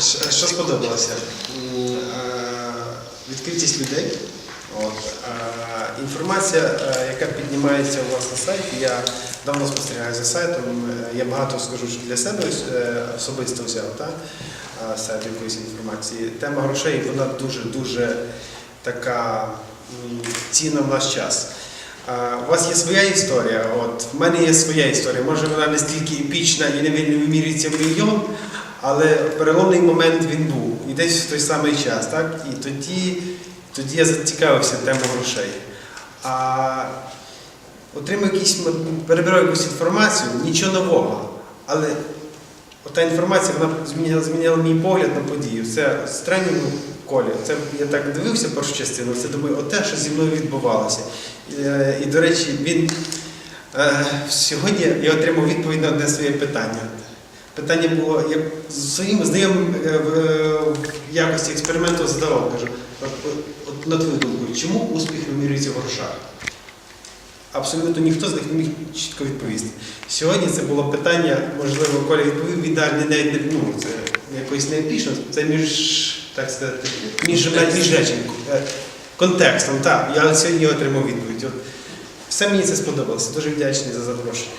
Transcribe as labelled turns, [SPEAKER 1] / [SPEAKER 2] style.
[SPEAKER 1] Що- Що сподобалося? Е, Відкритість людей. От. е, Інформація, е, яка піднімається у вас на сайті, я давно спостерігаю за сайтом. е, Я багато скажу для себе е, особисто взяв та, е, сайт якоїсь інформації. Тема грошей вона дуже-дуже така цінна в наш час. Е, У вас є своя історія, от в мене є своя історія. Може вона не стільки епічна і не вимірюється в мільйон, але переломний момент він був. І десь в той самий час, так? І тоді, тоді я зацікавився темою грошей. А отримую якісь, м- перебираю якусь інформацію, нічого нового. Але ота інформація вона змінила, змінила мій погляд на подію. Це з тренінгу колі. Це я так дивився першу частину, це думаю, оте, що зі мною відбувалося. Е, І, до речі, він е, сьогодні я отримав відповідь на одне своє питання. Питання було, я своїм знайомим е, в е, якості експерименту задавав, кажу, от, на твою думку, чому успіх вимірюється в грошах? Абсолютно ніхто з них не міг чітко відповісти. Сьогодні це було питання, можливо, Коля відповів ідеально, навіть не ну, це якось не епічно, це між, так сказати, між, між речень, е, контекстом. Так, я сьогодні отримав відповідь. От, все мені це сподобалося. Дуже вдячний за запрошення.